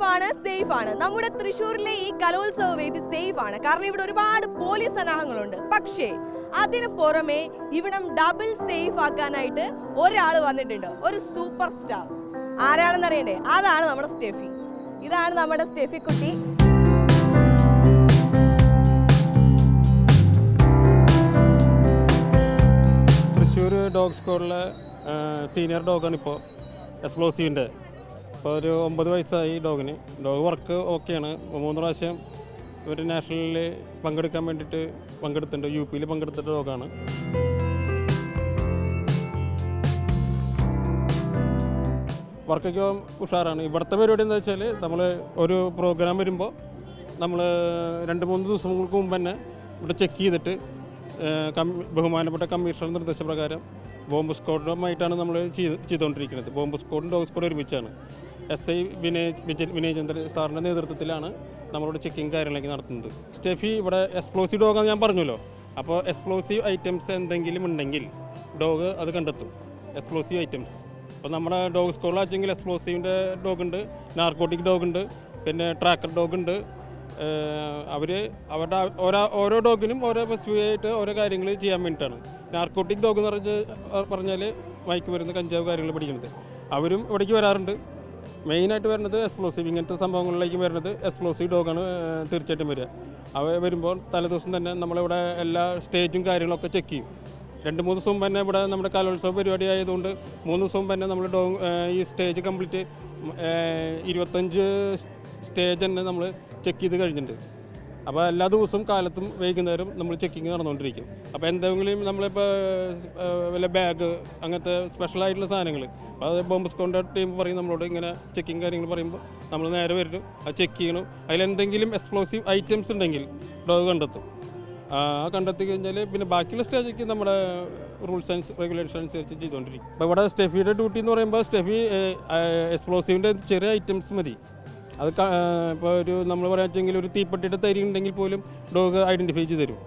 Safe ആണ് safe ആണ്. നമ്മുടെ തൃശ്ശൂരിലെ ഈ കലോത്സവ വേദി സേഫ് ആണ്. കാരണം ഇവിടെ ഒരുപാട് പോലീസ് സന്നാഹങ്ങളുണ്ട്. പക്ഷേ അതിന് പുറമെ ഇവിടം ഡബിൾ സേഫ് ആക്കാനായിട്ട് ഒരാൾ വന്നിട്ടുണ്ട്. ഒരു സൂപ്പർ സ്റ്റാർ ആരാണെന്ന് അറിയണ്ടേ? അതാണ് നമ്മുടെ സ്റ്റെഫി. ഇതാണ് നമ്മുടെ സ്റ്റെഫി കുട്ടി. തൃശ്ശൂർ ഡോഗ് സ്കൂളിലെ സീനിയർ ഡോഗാണ് ഇപ്പോൾ എക്സ്പ്ലോസീവിന്റെ ഇപ്പോൾ ഒരു ഒമ്പത് വയസ്സായി ഡോഗിന്. ഡോഗ് വർക്ക് ഓക്കെയാണ്. മൂന്ന് പ്രാവശ്യം ഒരു നാഷണലിൽ പങ്കെടുക്കാൻ വേണ്ടിയിട്ട് പങ്കെടുത്തിട്ടുണ്ട്. യു പിയിൽ പങ്കെടുത്തിട്ട് ഡോഗാണ്. വർക്കൊക്കെ ഉഷാറാണ്. ഇവിടുത്തെ പരിപാടി എന്താ വെച്ചാൽ നമ്മൾ ഒരു പ്രോഗ്രാം വരുമ്പോൾ നമ്മൾ രണ്ട് മൂന്ന് ദിവസങ്ങൾക്ക് മുമ്പ് തന്നെ ഇവിടെ ചെക്ക് ചെയ്തിട്ട് ബഹുമാനപ്പെട്ട കമ്മീഷണർ നിർദ്ദേശപ്രകാരം ബോംബ് സ്ക്വാഡുമായിട്ടാണ് നമ്മൾ ചെയ്ത് ചെയ്തുകൊണ്ടിരിക്കുന്നത്. ബോംബ് സ്ക്വാഡും ഡോഗ് സ്ക്വാഡും ഒരുമിച്ചാണ്. എസ് ഐ വിനയ് വിജയ് വിനയചന്ദ്ര സാറിന്റെ നേതൃത്വത്തിലാണ് നമ്മളോട് ചെക്കിങ് കാര്യങ്ങളൊക്കെ നടത്തുന്നത്. സ്റ്റെഫി ഇവിടെ എക്സ്പ്ലോസീവ് ഡോഗാന്ന് ഞാൻ പറഞ്ഞല്ലോ. അപ്പോൾ എക്സ്പ്ലോസീവ് ഐറ്റംസ് എന്തെങ്കിലും ഉണ്ടെങ്കിൽ ഡോഗ് അത് കണ്ടെത്തും. എക്സ്പ്ലോസീവ് ഐറ്റംസ് അപ്പോൾ നമ്മുടെ ഡോഗ് സ്കൂളിലാച്ചെങ്കിൽ എക്സ്പ്ലോസീവിന്റെ ഡോഗ് ഉണ്ട് നാർക്കോട്ടിക് ഡോഗ് ഉണ്ട് പിന്നെ ട്രാക്കർ ഡോഗ് ഉണ്ട് അവർ അവരുടെ ഓരോ ഓരോ ഡോഗിനും ഓരോ സ്പെസിഫിക് ഓരോ കാര്യങ്ങൾ ചെയ്യാൻ വേണ്ടിയിട്ടാണ്. നാർക്കോട്ടിക് ഡോഗ് എന്ന് പറഞ്ഞ് പറഞ്ഞാൽ മയക്കുമരുന്ന് കഞ്ചാവ് കാര്യങ്ങൾ പിടിക്കുന്നത് അവരും ഇവിടേക്ക് വരാറുണ്ട്. മെയിനായിട്ട് വരുന്നത് എക്സ്പ്ലോസീവ് ഇങ്ങനത്തെ സംഭവങ്ങളിലേക്ക് വരുന്നത് എക്സ്പ്ലോസീവ് ഡോഗാണ് തീർച്ചയായിട്ടും വരിക. അവ വരുമ്പോൾ തലേദിവസം തന്നെ നമ്മളിവിടെ എല്ലാ സ്റ്റേജും കാര്യങ്ങളൊക്കെ ചെക്ക് ചെയ്യും. രണ്ട് മൂന്ന് ദിവസം തന്നെ ഇവിടെ നമ്മുടെ കലോത്സവ പരിപാടി ആയതുകൊണ്ട് മൂന്ന് ദിവസം തന്നെ നമ്മൾ ഡോ ഈ സ്റ്റേജ് കംപ്ലീറ്റ് ഇരുപത്തഞ്ച് സ്റ്റേജ് തന്നെ നമ്മൾ ചെക്ക് ചെയ്ത് കഴിഞ്ഞിട്ടുണ്ട്. അപ്പോൾ എല്ലാ ദിവസവും കാലത്തും വൈകുന്നേരം നമ്മൾ ചെക്കിങ് നടന്നുകൊണ്ടിരിക്കും. അപ്പോൾ എന്തെങ്കിലും നമ്മളിപ്പോൾ വല്ല ബാഗ് അങ്ങനത്തെ സ്പെഷ്യൽ ആയിട്ടുള്ള സാധനങ്ങൾ അപ്പോൾ അത് ബോംബ് സ്കോണ്ട ടീം പറയും നമ്മളോട് ഇങ്ങനെ ചെക്കിങ് കാര്യങ്ങൾ പറയുമ്പോൾ നമ്മൾ നേരെ വരും അത് ചെക്ക് ചെയ്യണം. അതിലെന്തെങ്കിലും എക്സ്പ്ലോസീവ് ഐറ്റംസ് ഉണ്ടെങ്കിൽ ഡോഗ് കണ്ടെത്തും. ആ കണ്ടെത്തി കഴിഞ്ഞാൽ പിന്നെ ബാക്കിയുള്ള സ്റ്റേജൊക്കെ നമ്മുടെ റൂൾസ് ആൻഡ് റെഗുലേഷൻ അനുസരിച്ച് ചെയ്തുകൊണ്ടിരിക്കും. അപ്പോൾ ഇവിടെ സ്റ്റെഫിയുടെ ഡ്യൂട്ടി എന്ന് പറയുമ്പോൾ സ്റ്റെഫി എക്സ്പ്ലോസീവിന്റെ ചെറിയ ഐറ്റംസ് മതി. അത് ഇപ്പോൾ ഒരു നമ്മൾ പറയാച്ചെങ്കിൽ ഒരു തീപ്പെട്ടിയുടെ തരി ഉണ്ടെങ്കിൽ പോലും ഡോഗ് ഐഡന്റിഫൈ ചെയ്ത് തരും.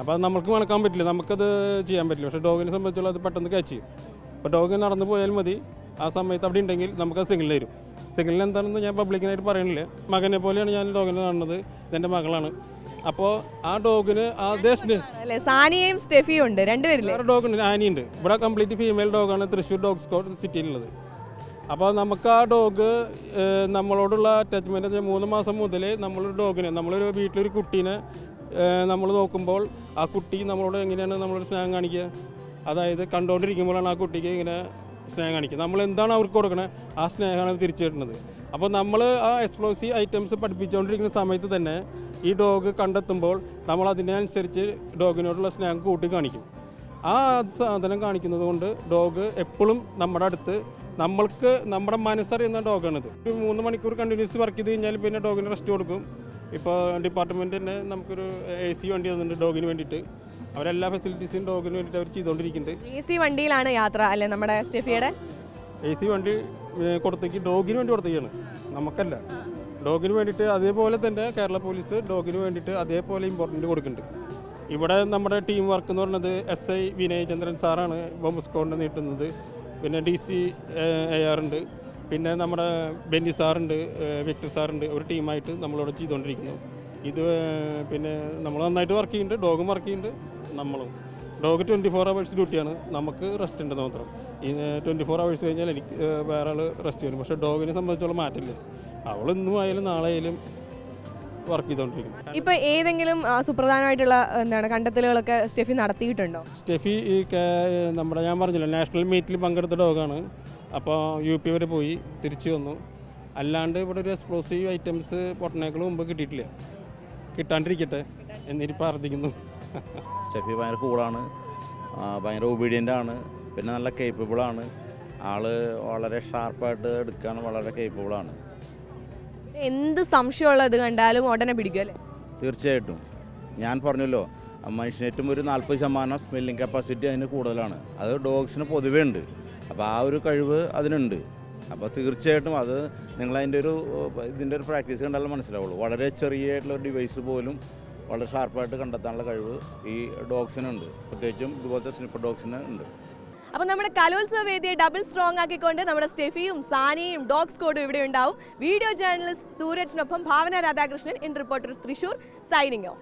അപ്പോൾ അത് നമുക്ക് മണക്കാൻ പറ്റില്ല. നമുക്കത് ചെയ്യാൻ പറ്റില്ല. പക്ഷേ ഡോഗിനെ സംബന്ധിച്ചുള്ള അത് പെട്ടെന്ന് ക്യാച്ച് ചെയ്യും. അപ്പോൾ ഡോഗ് നടന്നു പോയാൽ മതി. ആ സമയത്ത് അവിടെ ഉണ്ടെങ്കിൽ നമുക്കത് സിഗ്നൽ തരും. സിഗ്നൽ എന്താണെന്ന് ഞാൻ പബ്ലിക്കിനായിട്ട് പറയണില്ല. മകനെ പോലെയാണ് ഞാൻ ഡോഗിനെ കാണുന്നത്. ഇതെന്റെ മകളാണ്. അപ്പോൾ ആ ഡോഗിന് ആ സാനിയയും സ്റ്റെഫിയും ഉണ്ട്. രണ്ടുപേരില്ലേ? ഡോഗ് ഉണ്ട് ആനിയുണ്ട്. ഇവിടെ കംപ്ലീറ്റ് ഫീമെയിൽ ഡോഗാണ് തൃശ്ശൂർ ഡോഗ് സ്കോട്ട് സിറ്റിയിലുള്ളത് അപ്പോൾ നമുക്ക് ആ ഡോഗ് നമ്മളോടുള്ള അറ്റാച്ച്മെന്റ് എന്ന് മൂന്ന് മാസം മുതൽ നമ്മളൊരു ഡോഗിനെ നമ്മളൊരു വീട്ടിലൊരു കുട്ടീനെ നമ്മൾ നോക്കുമ്പോൾ ആ കുട്ടി നമ്മളോട് എങ്ങനെയാണ് നമ്മളൊരു സ്നേഹം കാണിക്കുക? അതായത് കണ്ടുകൊണ്ടിരിക്കുമ്പോഴാണ് ആ കുട്ടിക്ക് ഇങ്ങനെ സ്നേഹം കാണിക്കുക. നമ്മൾ എന്താണ് അവർക്ക് കൊടുക്കണത് ആ സ്നേഹമാണ് തിരിച്ചു കിട്ടുന്നത് അപ്പോൾ നമ്മൾ ആ എക്സ്പ്ലോസീവ് ഐറ്റംസ് പഠിപ്പിച്ചുകൊണ്ടിരിക്കുന്ന സമയത്ത് തന്നെ ഈ ഡോഗ് കണ്ടെത്തുമ്പോൾ നമ്മൾ അതിനനുസരിച്ച് ഡോഗിനോടുള്ള സ്നേഹം കൂട്ടി കാണിക്കും. ആ സാധനം കാണിക്കുന്നത് കൊണ്ട് ഡോഗ് എപ്പോഴും നമ്മുടെ അടുത്ത് നമ്മൾക്ക് നമ്മുടെ മനസ്സറിയുന്ന ഡോഗാണിത്. ഒരു മൂന്ന് മണിക്കൂർ കണ്ടിന്യൂസ് വർക്ക് ചെയ്ത് കഴിഞ്ഞാൽ പിന്നെ ഡോഗിന് റെസ്റ്റ് കൊടുക്കും. ഇപ്പോൾ ഡിപ്പാർട്ട്മെന്റ് തന്നെ നമുക്കൊരു എ സി വണ്ടി തന്നിട്ടുണ്ട് ഡോഗിന് വേണ്ടിയിട്ട്. അവരെല്ലാ ഫെസിലിറ്റീസും ഡോഗിന് വേണ്ടിയിട്ട് അവർ ചെയ്തുകൊണ്ടിരിക്കുന്നുണ്ട് എ സി വണ്ടിയിലാണ് യാത്ര അല്ലേ നമ്മുടെ സ്റ്റെഫിയുടെ? എ സി വണ്ടി കൊടുത്തേക്ക് ഡോഗിന് വേണ്ടി കൊടുത്തേക്കാണ്. നമുക്കല്ല. ഡോഗിന് വേണ്ടിയിട്ട് അതേപോലെ തന്നെ കേരള പോലീസ് ഡോഗിന് വേണ്ടിയിട്ട് അതേപോലെ ഇമ്പോർട്ടന്റ് കൊടുക്കുന്നുണ്ട്. ഇവിടെ നമ്മുടെ ടീം വർക്ക് എന്ന് പറയുന്നത് എസ് ഐ വിനയചന്ദ്രൻ സാറാണ്. ബോംബ് സ്ക്വാഡിനെ നീട്ടുന്നത് പിന്നെ ഡി സി ഉണ്ട്. പിന്നെ നമ്മുടെ ബെന്നി സാറുണ്ട് വിക്ടർ സാറുണ്ട്. ഒരു ടീമായിട്ട് നമ്മളിവിടെ ചെയ്തുകൊണ്ടിരിക്കുന്നു. ഇത് പിന്നെ നമ്മൾ നന്നായിട്ട് വർക്ക് ചെയ്യുന്നുണ്ട്. ഡോഗും വർക്ക് ചെയ്യുന്നുണ്ട്. നമ്മളും. ഡോഗ് ട്വന്റി ഫോർ അവേഴ്സ് ഡ്യൂട്ടിയാണ് നമുക്ക് റെസ്റ്റ് ഉണ്ട് മാത്രം. ഈ ട്വന്റി ഫോർ അവേഴ്സ് കഴിഞ്ഞാൽ എനിക്ക് വേറെ ആൾ റെസ്റ്റ് വരും. പക്ഷേ ഡോഗിനെ സംബന്ധിച്ചോളം മാറ്റില്ല അവൾ ഇന്നും ആയാലും നാളെ ആയാലും വർക്ക് ചെയ്തുകൊണ്ടിരിക്കുന്നത് ഇപ്പൊ ഏതെങ്കിലും ആ, സുപ്രധാനമായിട്ടുള്ള എന്താണ് കണ്ടെത്തലുകളൊക്കെ സ്റ്റെഫി നടത്തിയിട്ടുണ്ടോ? സ്റ്റെഫി ഈ കേ- നമ്മുടെ ഞാൻ പറഞ്ഞല്ലോ നാഷണൽ മീറ്റിൽ പങ്കെടുത്ത ഡോഗാണ്. അപ്പോൾ യു പി വരെ പോയി തിരിച്ചു വന്നു. അല്ലാണ്ട് ഇവിടെ ഒരു എക്സ്പ്ലോസീവ് ഐറ്റംസ് പൊട്ടനേക്കാൾ മുമ്പ് കിട്ടിയിട്ടില്ല. കിട്ടാണ്ടിരിക്കട്ടെ എന്നിട്ട് പ്രാർത്ഥിക്കുന്നു. സ്റ്റെഫി ഭയങ്കര കൂളാണ് ആ, ഭയങ്കര ഒബീഡിയന്റ് ആണ്. പിന്നെ നല്ല കേപ്പബിൾ ആണ്. ആൾ വളരെ ഷാർപ്പായിട്ട് എടുക്കാൻ വളരെ കേപ്പബിൾ ആണ്. എന്ത് സംശയമുള്ളത് കണ്ടാലും ഉടനെ പിടിക്കും അല്ലേ? തീർച്ചയായിട്ടും. ഞാൻ പറഞ്ഞല്ലോ മനുഷ്യനേറ്റവും ഒരു നാൽപ്പത് ശതമാനം സ്മെല്ലിംഗ് കപ്പാസിറ്റി അതിന് കൂടുതലാണ്. അത് ഡോഗ്സിന് പൊതുവേ ഉണ്ട്. അപ്പോൾ ആ ഒരു കഴിവ് അതിനുണ്ട്. അപ്പോൾ തീർച്ചയായിട്ടും അത് നിങ്ങളതിന്റെ ഒരു ഇതിന്റെ ഒരു പ്രാക്ടീസ് കണ്ടാലും മനസ്സിലാവുള്ളൂ. വളരെ ചെറിയായിട്ടുള്ള ഒരു ഡിവൈസ് പോലും വളരെ ഷാർപ്പായിട്ട് കണ്ടെത്താനുള്ള കഴിവ് ഈ ഡോഗ്സിനുണ്ട് പ്രത്യേകിച്ചും ഇതുപോലത്തെ സ്നിപ്പർ ഡോഗ്സിന് ഉണ്ട്. അപ്പോൾ നമ്മുടെ കലോത്സവ വേദിയെ ഡബിൾ സ്ട്രോങ് ആക്കിക്കൊണ്ട് നമ്മുടെ സ്റ്റെഫിയും സാനിയും ഡോഗ് സ്കോഡും ഇവിടെ ഉണ്ടാവും. Video journalist സൂരജിനൊപ്പം Bhavana Radhakrishnan in reporter Thrissur signing off